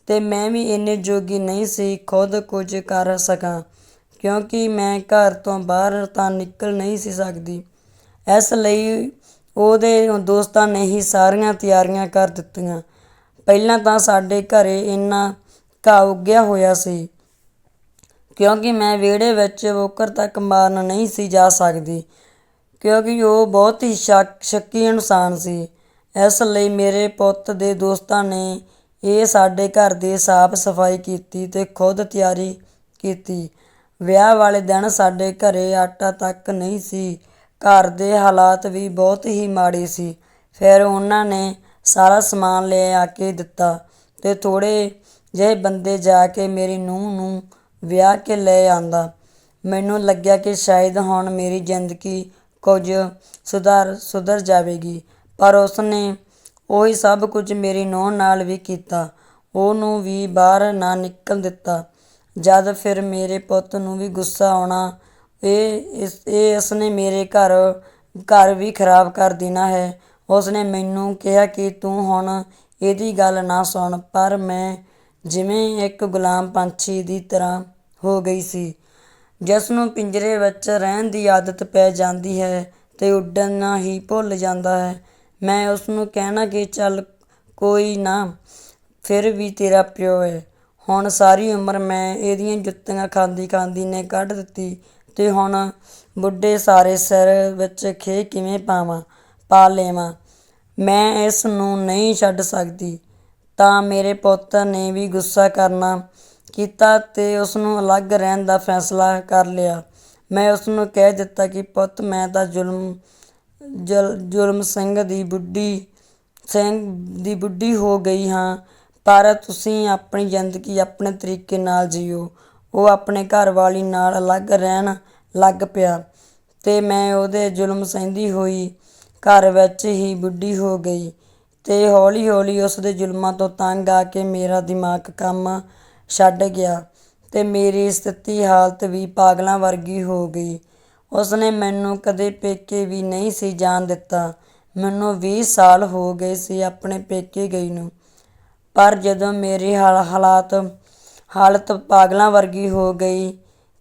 Speaker 1: ਅਤੇ ਮੈਂ ਵੀ ਇੰਨੇ ਜੋਗੀ ਨਹੀਂ ਸੀ, ਖੁਦ ਕੁਝ ਕਰ ਸਕਾਂ, ਕਿਉਂਕਿ ਮੈਂ ਘਰ ਤੋਂ ਬਾਹਰ ਤਾਂ ਨਿਕਲ ਨਹੀਂ ਸੀ ਸਕਦੀ। ਇਸ ਲਈ ਉਹਦੇ ਦੋਸਤਾਂ ਨੇ ਹੀ ਸਾਰੀਆਂ ਤਿਆਰੀਆਂ ਕਰ ਦਿੱਤੀਆਂ। ਪਹਿਲਾਂ ਤਾਂ ਸਾਡੇ ਘਰੇ ਇੰਨਾ ਘਾਹ ਉੱਗਿਆ ਹੋਇਆ ਸੀ, ਕਿਉਂਕਿ ਮੈਂ ਵਿਹੜੇ ਵਿੱਚ ਵੋਕਰ ਤੱਕ ਮਾਰਨ ਨਹੀਂ ਸੀ ਜਾ ਸਕਦੀ। ਕਿਉਂਕਿ ਉਹ ਬਹੁਤ ਹੀ ਸ਼ੱਕ, ਸ਼ੱਕੀ ਇਨਸਾਨ ਸੀ। ਇਸ ਲਈ ਮੇਰੇ ਪੁੱਤ ਦੇ ਦੋਸਤਾਂ ਨੇ ਇਹ ਸਾਡੇ ਘਰ ਦੀ ਸਾਫ਼ ਸਫ਼ਾਈ ਕੀਤੀ ਅਤੇ ਖੁਦ ਤਿਆਰੀ ਕੀਤੀ। ਵਿਆਹ ਵਾਲੇ ਦਿਨ ਸਾਡੇ ਘਰੇ ਆਟਾ ਤੱਕ ਨਹੀਂ ਸੀ। ਘਰ ਦੇ ਹਾਲਾਤ ਵੀ ਬਹੁਤ ਹੀ ਮਾੜੇ ਸੀ। ਫਿਰ ਉਹਨਾਂ ਨੇ ਸਾਰਾ ਸਮਾਨ ਲੈ ਆ ਕੇ ਦਿੱਤਾ ਤੇ ਥੋੜੇ ਜਿਹੇ ਬੰਦੇ ਜਾ ਕੇ ਮੇਰੀ ਨੂੰਹ ਨੂੰ ਵਿਆਹ ਕੇ ਲੈ ਆਂਦਾ। ਮੈਨੂੰ ਲੱਗਿਆ ਕਿ ਸ਼ਾਇਦ ਹੁਣ ਮੇਰੀ ਜ਼ਿੰਦਗੀ ਕੁਝ ਸੁਧਾਰ, ਸੁਧਰ ਜਾਵੇਗੀ। ਪਰ ਉਸਨੇ ਉਹੀ ਸਭ ਕੁਝ ਮੇਰੀ ਨੂੰਹ ਨਾਲ ਵੀ ਕੀਤਾ। ਉਹਨੂੰ ਵੀ ਬਾਹਰ ਨਾ ਨਿਕਲ ਦਿੱਤਾ। ਜਦ ਫਿਰ ਮੇਰੇ ਪੁੱਤ ਨੂੰ ਵੀ ਗੁੱਸਾ ਆਉਣਾ, ਇਹ ਇਸ, ਇਹ ਇਸਨੇ ਮੇਰੇ ਘਰ ਘਰ ਵੀ ਖਰਾਬ ਕਰ ਦੇਣਾ ਹੈ। ਉਸਨੇ ਮੈਨੂੰ ਕਿਹਾ ਕਿ ਤੂੰ ਹੁਣ ਇਹਦੀ ਗੱਲ ਨਾ ਸੁਣ। ਪਰ ਮੈਂ ਜਿਵੇਂ ਇੱਕ ਗੁਲਾਮ ਪੰਛੀ ਦੀ ਤਰ੍ਹਾਂ ਹੋ ਗਈ ਸੀ। ਜਿਸ ਨੂੰ ਪਿੰਜਰੇ ਵਿੱਚ ਰਹਿਣ ਦੀ ਆਦਤ ਪੈ ਜਾਂਦੀ ਹੈ ਅਤੇ ਉੱਡਣਾ ਹੀ ਭੁੱਲ ਜਾਂਦਾ ਹੈ। ਮੈਂ ਉਸ ਨੂੰ ਕਹਿਣਾ ਕਿ ਚੱਲ ਕੋਈ ਨਾ, ਫਿਰ ਵੀ ਤੇਰਾ ਪਿਓ ਹੈ। ਹੁਣ ਸਾਰੀ ਉਮਰ ਮੈਂ ਇਹਦੀਆਂ ਜੁੱਤੀਆਂ ਖਾਂਦੀ ਖਾਂਦੀ ਨੇ ਕੱਢ ਦਿੱਤੀ ਤੇ ਹੁਣ ਬੁੱਢੇ ਸਾਰੇ ਸਿਰ ਵਿੱਚ ਖੇ ਕਿਵੇਂ ਪਾਵਾਂ, ਪਾ ਲੇਵਾਂ? ਮੈਂ ਇਸ ਨੂੰ ਨਹੀਂ ਛੱਡ ਸਕਦੀ। ਤਾਂ ਮੇਰੇ ਪੁੱਤ ਨੇ ਵੀ ਗੁੱਸਾ ਕਰਨਾ ਕੀਤਾ ਤੇ ਉਸ ਨੂੰ ਅਲੱਗ ਰਹਿਣ ਦਾ ਫੈਸਲਾ ਕਰ ਲਿਆ। ਮੈਂ ਉਸ ਨੂੰ ਕਹਿ ਦਿੱਤਾ ਕਿ, ਪੁੱਤ, ਮੈਂ ਤਾਂ ਜ਼ੁਲਮ, ਜਲ, ਜ਼ੁਲਮ ਸਿੰਘ ਦੀ ਬੁੱਢੀ, ਸਿੰਘ ਦੀ ਬੁੱਢੀ ਹੋ ਗਈ ਹਾਂ, ਪਰ ਤੁਸੀਂ ਆਪਣੀ ਜ਼ਿੰਦਗੀ ਆਪਣੇ ਤਰੀਕੇ ਨਾਲ ਜੀਓ। ਉਹ ਆਪਣੇ ਘਰ ਵਾਲੀ ਨਾਲ ਅਲੱਗ ਰਹਿਣ ਲੱਗ ਪਿਆ ਤੇ ਮੈਂ ਉਹਦੇ ਜ਼ੁਲਮ ਸਹਿੰਦੀ ਹੋਈ। ਘਰ ਵਿੱਚ ਹੀ ਬੁੱਢੀ ਹੋ ਗਈ ਤੇ ਹੌਲੀ ਹੌਲੀ ਉਸ ਦੇ ਜ਼ੁਲਮਾਂ ਤੋਂ ਤੰਗ ਆ ਕੇ ਮੇਰਾ ਦਿਮਾਗ ਕੰਮ ਛੱਡ ਗਿਆ ਅਤੇ ਮੇਰੀ ਸਥਿਤੀ ਹਾਲਤ ਵੀ ਪਾਗਲਾਂ ਵਰਗੀ ਹੋ ਗਈ। ਉਸਨੇ ਮੈਨੂੰ ਕਦੇ ਪੇਕੇ ਵੀ ਨਹੀਂ ਸੀ ਜਾਣ ਦਿੱਤਾ। ਮੈਨੂੰ ਵੀਹ ਸਾਲ ਹੋ ਗਏ ਸੀ ਆਪਣੇ ਪੇਕੇ ਗਈ ਨੂੰ। ਪਰ ਜਦੋਂ ਮੇਰੀ ਹਾਲ ਹਾਲਾਤ, ਹਾਲਤ ਪਾਗਲਾਂ ਵਰਗੀ ਹੋ ਗਈ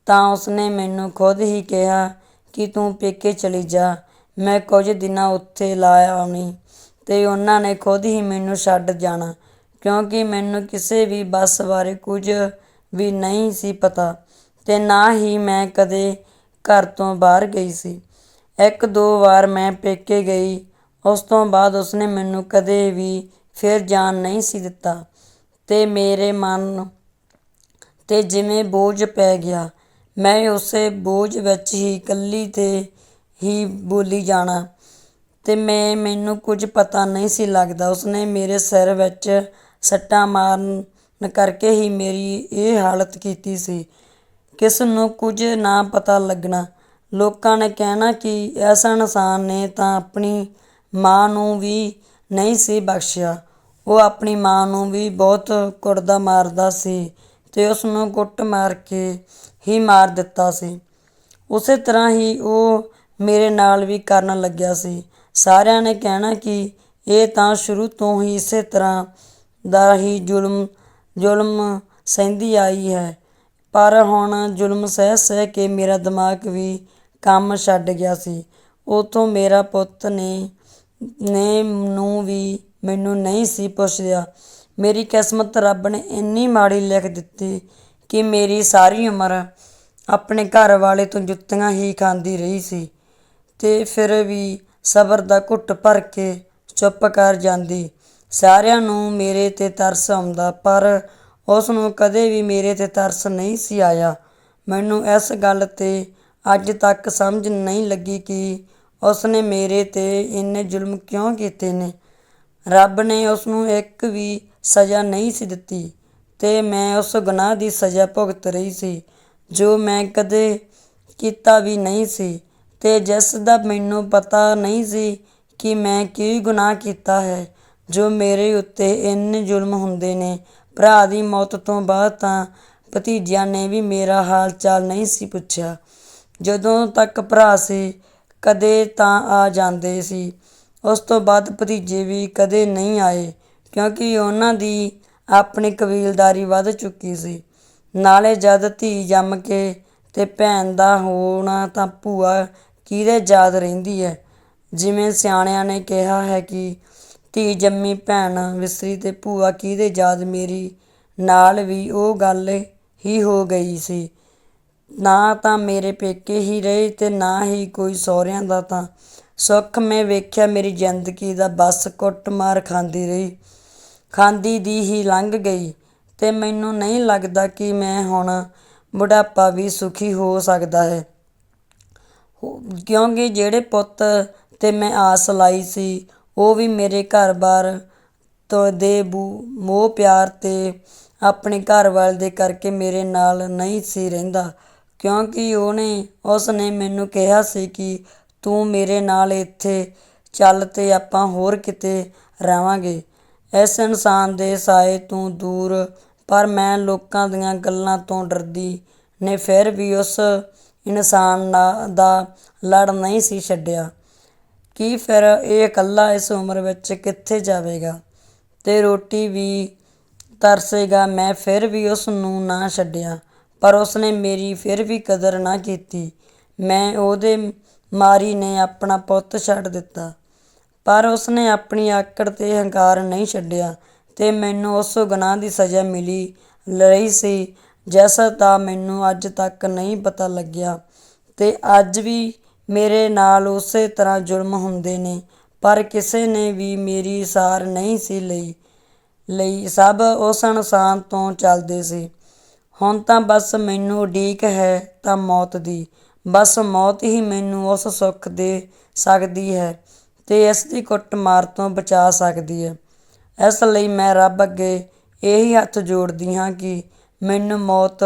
Speaker 1: ਤਾਂ ਉਸਨੇ ਮੈਨੂੰ ਖੁਦ ਹੀ ਕਿਹਾ ਕਿ ਤੂੰ ਪੇਕੇ ਚਲੀ ਜਾ। ਮੈਂ ਕੁਝ ਦਿਨਾਂ ਉੱਥੇ ਲਾ ਆਉਣੀ ਤੇ ਉਹਨਾਂ ਨੇ ਖੁਦ ਹੀ ਮੈਨੂੰ ਛੱਡ ਜਾਣਾ। ਕਿਉਂਕਿ ਮੈਨੂੰ ਕਿਸੇ ਵੀ ਬੱਸ ਬਾਰੇ ਕੁਝ ਵੀ ਨਹੀਂ ਸੀ ਪਤਾ ਅਤੇ ਨਾ ਹੀ ਮੈਂ ਕਦੇ ਘਰ ਤੋਂ ਬਾਹਰ ਗਈ ਸੀ। ਇੱਕ ਦੋ ਵਾਰ ਮੈਂ ਪੇਕੇ ਗਈ, ਉਸ ਤੋਂ ਬਾਅਦ ਉਸਨੇ ਮੈਨੂੰ ਕਦੇ ਵੀ ਫਿਰ ਜਾਣ ਨਹੀਂ ਸੀ ਦਿੱਤਾ ਤੇ ਮੇਰੇ ਮਨ ਤੇ ਜਿਵੇਂ ਬੋਝ ਪੈ ਗਿਆ, ਮੈਂ ਉਸੇ ਬੋਝ ਵਿੱਚ ਹੀ ਇਕੱਲੀ ਤੇ ਹੀ ਬੋਲੀ ਜਾਣਾ ਤੇ ਮੈਂ, ਮੈਨੂੰ ਕੁਝ ਪਤਾ ਨਹੀਂ ਸੀ ਲੱਗਦਾ। ਉਸਨੇ ਮੇਰੇ ਸਿਰ ਵਿੱਚ ਸੱਟਾਂ ਮਾਰਨ ਕਰਕੇ ਹੀ ਮੇਰੀ ਇਹ ਹਾਲਤ ਕੀਤੀ ਸੀ। ਕਿਸ ਨੂੰ ਕੁਝ ਨਾ ਪਤਾ ਲੱਗਣਾ। ਲੋਕਾਂ ਨੇ ਕਹਿਣਾ ਕਿ ਇਸ ਇਨਸਾਨ ਨੇ ਤਾਂ ਆਪਣੀ ਮਾਂ ਨੂੰ ਵੀ ਨਹੀਂ ਸੀ ਬਖਸ਼ਿਆ। ਉਹ ਆਪਣੀ ਮਾਂ ਨੂੰ ਵੀ ਬਹੁਤ ਕੁੱਟਦਾ ਮਾਰਦਾ ਸੀ ਤੇ ਉਸ ਨੂੰ ਕੁੱਟ ਮਾਰ ਕੇ ਹੀ ਮਾਰ ਦਿੱਤਾ ਸੀ। ਉਸੇ ਤਰ੍ਹਾਂ ਹੀ ਉਹ ਮੇਰੇ ਨਾਲ ਵੀ ਕਰਨ ਲੱਗਿਆ ਸੀ। ਸਾਰਿਆਂ ਨੇ ਕਹਿਣਾ ਕਿ ਇਹ ਤਾਂ ਸ਼ੁਰੂ ਤੋਂ ਹੀ ਇਸੇ ਤਰ੍ਹਾਂ ਦਾ ਹੀ ਜ਼ੁਲਮ ਜ਼ੁਲਮ ਸਹਿੰਦੀ ਆਈ ਹੈ। ਪਰ ਹੁਣ ਜ਼ੁਲਮ ਸਹਿ ਸਹਿ ਕੇ ਮੇਰਾ ਦਿਮਾਗ ਵੀ ਕੰਮ ਛੱਡ ਗਿਆ ਸੀ। ਉਤੋਂ ਮੇਰਾ ਪੁੱਤ ਨੇ ਨੇ ਨੂੰ ਵੀ ਮੈਨੂੰ ਨਹੀਂ ਸੀ ਪੁੱਛਿਆ। ਮੇਰੀ ਕਿਸਮਤ ਰੱਬ ਨੇ ਇੰਨੀ ਮਾੜੀ ਲਿਖ ਦਿੱਤੀ ਕਿ ਮੇਰੀ ਸਾਰੀ ਉਮਰ ਆਪਣੇ ਘਰ ਵਾਲੇ ਤੋਂ ਜੁੱਤੀਆਂ ਹੀ ਖਾਂਦੀ ਰਹੀ ਸੀ ਤੇ ਫਿਰ ਵੀ ਸਬਰ ਦਾ ਘੁੱਟ ਭਰ ਕੇ ਚੁੱਪ ਕਰ ਜਾਂਦੀ। ਸਾਰਿਆਂ ਨੂੰ ਮੇਰੇ ਤੇ ਤਰਸ ਆਉਂਦਾ, ਪਰ ਉਸ ਨੂੰ ਕਦੇ ਵੀ ਮੇਰੇ ਤੇ ਤਰਸ ਨਹੀਂ ਸੀ ਆਇਆ। ਮੈਨੂੰ ਇਸ ਗੱਲ ਤੇ ਅੱਜ ਤੱਕ ਸਮਝ ਨਹੀਂ ਲੱਗੀ ਕਿ ਉਸ ਨੇ ਮੇਰੇ ਤੇ ਇੰਨੇ ਜ਼ੁਲਮ ਕਿਉਂ ਕੀਤੇ ਨੇ। ਰੱਬ ਨੇ ਉਸ ਨੂੰ ਇੱਕ ਵੀ ਸਜ਼ਾ ਨਹੀਂ ਸੀ ਦਿੱਤੀ ਤੇ ਮੈਂ ਉਸ ਗੁਨਾਹ ਦੀ ਸਜ਼ਾ ਭੁਗਤ ਰਹੀ ਸੀ, ਜੋ ਮੈਂ ਕਦੇ ਕੀਤਾ ਵੀ ਨਹੀਂ ਸੀ ਤੇ ਜਿਸ ਦਾ ਮੈਨੂੰ ਪਤਾ ਨਹੀਂ ਸੀ ਕਿ ਮੈਂ ਕੀ ਗੁਨਾਹ ਕੀਤਾ ਹੈ। ਜੋ ਮੇਰੇ ਉੱਤੇ ਇੰਨੇ ਜ਼ੁਲਮ ਹੁੰਦੇ ਨੇ, ਭਰਾ ਦੀ ਮੌਤ ਤੋਂ ਬਾਅਦ ਤਾਂ ਭਤੀਜਿਆਂ ਨੇ ਵੀ ਮੇਰਾ ਹਾਲ ਚਾਲ ਨਹੀਂ ਸੀ ਪੁੱਛਿਆ। ਜਦੋਂ ਤੱਕ ਭਰਾ ਸੀ, ਕਦੇ ਤਾਂ ਆ ਜਾਂਦੇ ਸੀ। ਉਸ ਤੋਂ ਬਾਅਦ ਭਤੀਜੇ ਵੀ ਕਦੇ ਨਹੀਂ ਆਏ, ਕਿਉਂਕਿ ਉਹਨਾਂ ਦੀ ਆਪਣੀ ਕਬੀਲਦਾਰੀ ਵੱਧ ਚੁੱਕੀ ਸੀ। ਨਾਲੇ ਜਦ ਧੀ ਜੰਮ ਕੇ ਤੇ ਭੈਣ ਦਾ ਹੋਣਾ ਤਾਂ ਭੂਆ ਕਿਹਦੇ ਯਾਦ ਰਹਿੰਦੀ ਹੈ? ਜਿਵੇਂ ਸਿਆਣਿਆਂ ਨੇ ਕਿਹਾ ਹੈ ਕਿ ਧੀ ਜੰਮੀ ਭੈਣ ਵਿਸਰੀ ਅਤੇ ਭੂਆ ਕਿਹਦੇ ਯਾਦ ਮੇਰੀ? ਨਾਲ ਵੀ ਉਹ ਗੱਲ ਹੀ ਹੋ ਗਈ ਸੀ। ਨਾ ਤਾਂ ਮੇਰੇ ਪੇਕੇ ਹੀ ਰਹੇ ਅਤੇ ਨਾ ਹੀ ਕੋਈ ਸਹੁਰਿਆਂ ਦਾ ਤਾਂ। ਸੁੱਖ ਮੈਂ ਵੇਖਿਆ ਮੇਰੀ ਜ਼ਿੰਦਗੀ ਦਾ ਬਸ ਕੁੱਟਮਾਰ ਖਾਂਦੀ ਰਹੀ। ਖਾਂਦੀ ਦੀ ਹੀ ਲੰਘ ਗਈ ਤੇ ਮੈਨੂੰ ਨਹੀਂ ਲੱਗਦਾ ਕਿ ਮੈਂ ਹੁਣ ਬੁਢਾਪਾ ਵੀ ਸੁਖੀ ਹੋ ਸਕਦਾ ਹੈ, ਕਿਉਂਕਿ ਜਿਹੜੇ ਪੁੱਤ ਤੇ ਮੈਂ ਆਸ ਲਾਈ ਸੀ ਉਹ ਵੀ ਮੇਰੇ ਘਰ-ਬਾਰ ਤੋਂ ਦੇ ਬੂ- ਮੋਹ, ਪਿਆਰ ਅਤੇ ਆਪਣੇ ਘਰਵਾਲੇ ਦੇ ਕਰਕੇ ਮੇਰੇ ਨਾਲ ਨਹੀਂ ਸੀ ਰਹਿੰਦਾ। ਕਿਉਂਕਿ ਉਹਨੇ ਉਸ ਨੇ ਮੈਨੂੰ ਕਿਹਾ ਸੀ ਕਿ ਤੂੰ ਮੇਰੇ ਨਾਲ ਇੱਥੇ ਚੱਲ ਅਤੇ ਆਪਾਂ ਹੋਰ ਕਿਤੇ ਰਵਾਂਗੇ। ਇਸ ਇਨਸਾਨ ਦੇ ਸਾਏ ਤੋਂ ਦੂਰ, ਪਰ ਮੈਂ ਲੋਕਾਂ ਦੀਆਂ ਗੱਲਾਂ ਤੋਂ ਡਰਦੀ ਨੇ ਫਿਰ ਵੀ ਉਸ ਇਨਸਾਨ ਨਾ- ਦਾ ਲੜ ਨਹੀਂ ਸੀ ਛੱਡਿਆ। ਕੀ ਫਿਰ ਇਹ ਇਕੱਲਾ ਇਸ ਉਮਰ ਵਿੱਚ ਕਿੱਥੇ ਜਾਵੇਗਾ? ਤੇ ਰੋਟੀ ਵੀ ਤਰਸੇਗਾ, ਮੈਂ ਫਿਰ ਵੀ ਉਸ ਨੂੰ ਨਾ ਛੱਡਿਆ, ਪਰ ਉਸਨੇ ਮੇਰੀ ਫਿਰ ਵੀ ਕਦਰ ਨਾ ਕੀਤੀ। ਮੈਂ ਉਹਦੇ ਮਾਰੀ ਨੇ ਆਪਣਾ ਪੁੱਤ ਛੱਡ ਦਿੱਤਾ, ਪਰ ਉਸਨੇ ਆਪਣੀ ਆਕੜ ਤੇ ਹੰਕਾਰ ਨਹੀਂ ਛੱਡਿਆ ਤੇ ਮੈਨੂੰ ਉਸ ਗੁਨਾਹ ਦੀ ਸਜ਼ਾ ਮਿਲੀ ਰਹੀ ਸੀ, ਜਿਸ ਤਾਂ ਮੈਨੂੰ ਅੱਜ ਤੱਕ ਨਹੀਂ ਪਤਾ ਲੱਗਿਆ। ਤੇ ਅੱਜ ਵੀ ਮੇਰੇ ਨਾਲ ਉਸੇ ਤਰ੍ਹਾਂ ਜ਼ੁਲਮ ਹੁੰਦੇ ਨੇ, ਪਰ ਕਿਸੇ ਨੇ ਵੀ ਮੇਰੀ ਸਾਰ ਨਹੀਂ ਸੀ ਲਈ ਲਈ। ਸਭ ਉਸ ਇਨਸਾਨ ਤੋਂ ਚੱਲਦੇ ਸੀ। ਹੁਣ ਤਾਂ ਬਸ ਮੈਨੂੰ ਉਡੀਕ ਹੈ ਤਾਂ ਮੌਤ ਦੀ। ਬਸ ਮੌਤ ਹੀ ਮੈਨੂੰ ਉਸ ਸੁੱਖ ਦੇ ਸਕਦੀ ਹੈ ਤੇ ਇਸ ਦੀ ਕੁੱਟਮਾਰ ਤੋਂ ਬਚਾ ਸਕਦੀ ਹੈ। ਇਸ ਲਈ ਮੈਂ ਰੱਬ ਅੱਗੇ ਇਹੀ ਹੱਥ ਜੋੜਦੀ ਹਾਂ ਕਿ ਮੈਨੂੰ ਮੌਤ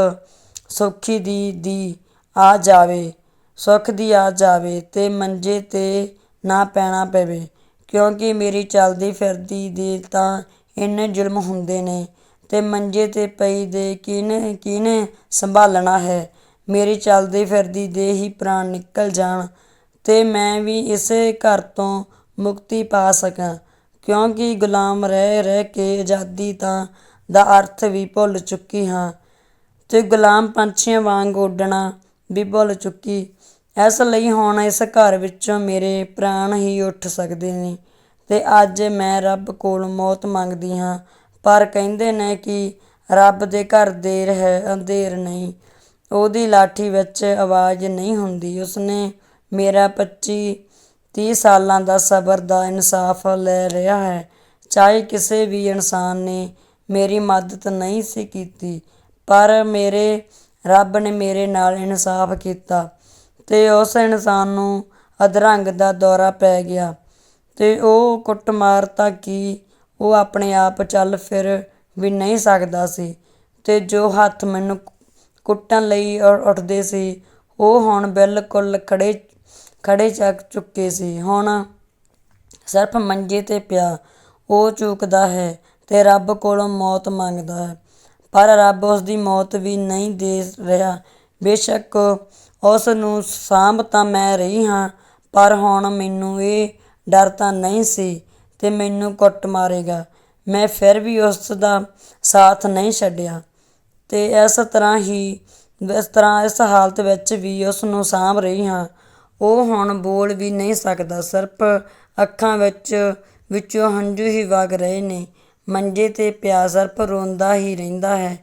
Speaker 1: ਸੁੱਖੀ ਦੀ ਦੀ ਆ ਜਾਵੇ। ਸੁੱਖ ਦੀ ਆ ਜਾਵੇ ਅਤੇ ਮੰਜੇ ਤੇ ਨਾ ਪੈਣਾ ਪਵੇ। ਕਿਉਂਕਿ ਮੇਰੀ ਚੱਲਦੀ ਫਿਰਦੀ ਦੇ ਤਾਂ ਇੰਨੇ ਜ਼ੁਲਮ ਹੁੰਦੇ ਨੇ ਅਤੇ ਮੰਜੇ ਤੇ ਪਈ ਦੇ ਕਿਹਨੇ ਕਿਹਨੇ ਸੰਭਾਲਣਾ ਹੈ? ਮੇਰੀ ਚੱਲਦੀ ਫਿਰਦੀ ਦੇ ਹੀ ਪ੍ਰਾਣ ਨਿਕਲ ਜਾਣ ਅਤੇ ਮੈਂ ਵੀ ਇਸੇ ਘਰ ਤੋਂ ਮੁਕਤੀ ਪਾ ਸਕਾਂ। ਕਿਉਂਕਿ ਗੁਲਾਮ ਰਹਿ ਰਹਿ ਕੇ ਆਜ਼ਾਦੀ ਤਾਂ ਦਾ ਅਰਥ ਵੀ ਭੁੱਲ ਚੁੱਕੀ ਹਾਂ ਅਤੇ ਗੁਲਾਮ ਪੰਛੀਆਂ ਵਾਂਗ ਉੱਡਣਾ ਵੀ ਭੁੱਲ ਚੁੱਕੀ ਇਸ ਲਈ ਹੁਣ ਇਸ ਘਰ ਵਿੱਚੋਂ ਮੇਰੇ ਪ੍ਰਾਣ ਹੀ ਉੱਠ ਸਕਦੇ ਨੇ ਤੇ ਅੱਜ ਮੈਂ ਰੱਬ ਕੋਲ ਮੌਤ ਮੰਗਦੀ ਹਾਂ। ਪਰ ਕਹਿੰਦੇ ਨੇ ਕਿ ਰੱਬ ਦੇ ਘਰ ਦੇਰ ਹੈ, ਅੰਧੇਰ ਨਹੀਂ। ਉਹਦੀ ਲਾਠੀ ਵਿੱਚ ਆਵਾਜ਼ ਨਹੀਂ ਹੁੰਦੀ। ਉਸਨੇ ਮੇਰਾ 25 30 ਸਾਲਾਂ ਦਾ ਸਬਰ ਦਾ ਇਨਸਾਫ ਲੈ ਰਿਹਾ ਹੈ। ਚਾਹੇ ਕਿਸੇ ਵੀ ਇਨਸਾਨ ਨੇ ਮੇਰੀ ਮਦਦ ਨਹੀਂ ਸੀ ਕੀਤੀ, ਪਰ ਮੇਰੇ, ਰੱਬ ਨੇ ਮੇਰੇ ਨਾਲ ਇਨਸਾਫ ਕੀਤਾ। ਅਤੇ ਉਸ ਇਨਸਾਨ ਨੂੰ ਅਧਰੰਗ ਦਾ ਦੌਰਾ ਪੈ ਗਿਆ ਅਤੇ ਉਹ ਕੁੱਟਮਾਰ ਤਾਂ ਕੀ, ਉਹ ਆਪਣੇ ਆਪ ਚੱਲ ਫਿਰ ਵੀ ਨਹੀਂ ਸਕਦਾ ਸੀ ਅਤੇ ਜੋ ਹੱਥ ਮੈਨੂੰ ਕੁੱਟਣ ਲਈ ਉ- ਉੱਠਦੇ ਸੀ, ਉਹ ਹੁਣ ਬਿਲਕੁਲ ਖੜੇ ਖੜ੍ਹੇ ਚੱਕ ਚੁੱਕੇ ਸੀ। ਹੁਣ ਸਿਰਫ ਮੰਜੇ ਤੇ ਪਿਆ, ਉਹ ਚੂਕਦਾ ਹੈ ਅਤੇ ਰੱਬ ਕੋਲੋਂ ਮੌਤ ਮੰਗਦਾ ਹੈ। ਪਰ ਰੱਬ ਉਸ ਦੀ ਮੌਤ ਵੀ ਨਹੀਂ ਦੇ ਰਿਹਾ। ਬੇਸ਼ੱਕ ਉਸ ਨੂੰ ਸਾਂਭ ਤਾਂ ਮੈਂ ਰਹੀ ਹਾਂ, ਪਰ ਹੁਣ ਮੈਨੂੰ ਇਹ ਡਰ ਤਾਂ ਨਹੀਂ ਸੀ ਤੇ ਮੈਨੂੰ ਕੁੱਟ ਮਾਰੇਗਾ। ਮੈਂ ਫਿਰ ਵੀ ਉਸ ਦਾ ਸਾਥ ਨਹੀਂ ਛੱਡਿਆ ਤੇ ਇਸ ਤਰ੍ਹਾਂ ਹੀ, ਇਸ ਤਰ੍ਹਾਂ ਇਸ ਹਾਲਤ ਵਿੱਚ ਵੀ ਉਸ ਨੂੰ ਸਾਂਭ ਰਹੀ ਹਾਂ। ਉਹ ਹੁਣ ਬੋਲ ਵੀ ਨਹੀਂ ਸਕਦਾ, ਸਿਰਫ ਅੱਖਾਂ ਵਿੱਚ, ਵਿੱਚੋਂ ਹੰਝੂ ਹੀ ਵਗ ਰਹੇ ਨੇ। ਮੰਜੇ ਤੇ ਪਿਆ ਸਿਰਫ ਰੋਂਦਾ ਹੀ ਰਹਿੰਦਾ ਹੈ।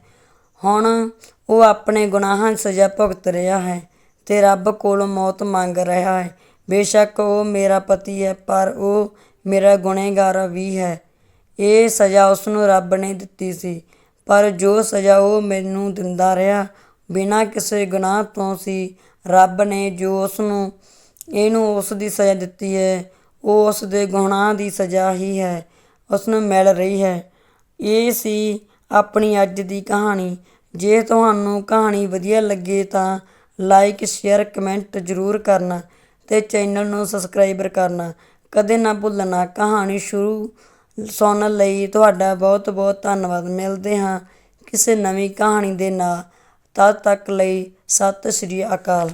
Speaker 1: ਹੁਣ ਉਹ ਆਪਣੇ ਗੁਨਾਹਾਂ ਦੀ ਸਜ਼ਾ ਭੁਗਤ ਰਿਹਾ ਹੈ। ਅਤੇ ਰੱਬ ਕੋਲੋਂ ਮੌਤ ਮੰਗ ਰਿਹਾ ਹੈ। ਬੇਸ਼ੱਕ ਉਹ ਮੇਰਾ ਪਤੀ ਹੈ, ਪਰ ਉਹ ਮੇਰਾ ਗੁਨਹਗਾਰ ਵੀ ਹੈ। ਇਹ ਸਜ਼ਾ ਉਸ ਨੂੰ ਰੱਬ ਨੇ ਦਿੱਤੀ ਸੀ, ਪਰ ਜੋ ਸਜ਼ਾ ਉਹ ਮੈਨੂੰ ਦਿੰਦਾ ਰਿਹਾ, ਬਿਨਾਂ ਕਿਸੇ ਗੁਨਾਹ ਤੋਂ ਸੀ, ਰੱਬ ਨੇ ਜੋ ਉਸ ਨੂੰ ਇਹਨੂੰ ਉਸ ਦੀ ਸਜ਼ਾ ਦਿੱਤੀ ਹੈ, ਉਹ ਉਸ ਦੇ ਗੁਨਾਹ ਦੀ ਸਜ਼ਾ ਹੀ ਹੈ ਉਸ ਨੂੰ ਮਿਲ ਰਹੀ ਹੈ। ਇਹ ਸੀ ਆਪਣੀ ਅੱਜ ਦੀ ਕਹਾਣੀ। ਜੇ ਤੁਹਾਨੂੰ ਕਹਾਣੀ ਵਧੀਆ ਲੱਗੇ ਤਾਂ ਲਾਈਕ, ਸ਼ੇਅਰ, ਕਮੈਂਟ ਜ਼ਰੂਰ ਕਰਨਾ ਅਤੇ ਚੈਨਲ ਨੂੰ ਸਬਸਕ੍ਰਾਈਬਰ ਕਰਨਾ। ਕਦੇ ਨਾ ਭੁੱਲਣਾ। ਕਹਾਣੀ ਸ਼ੁਰੂ ਸੁਣਨ ਲਈ ਤੁਹਾਡਾ ਬਹੁਤ ਬਹੁਤ ਧੰਨਵਾਦ। ਮਿਲਦੇ ਹਾਂ ਕਿਸੇ ਨਵੀਂ ਕਹਾਣੀ ਦੇ ਨਾਲ। ਤਦ ਤੱਕ ਲਈ ਸਤਿ ਸ਼੍ਰੀ ਅਕਾਲ।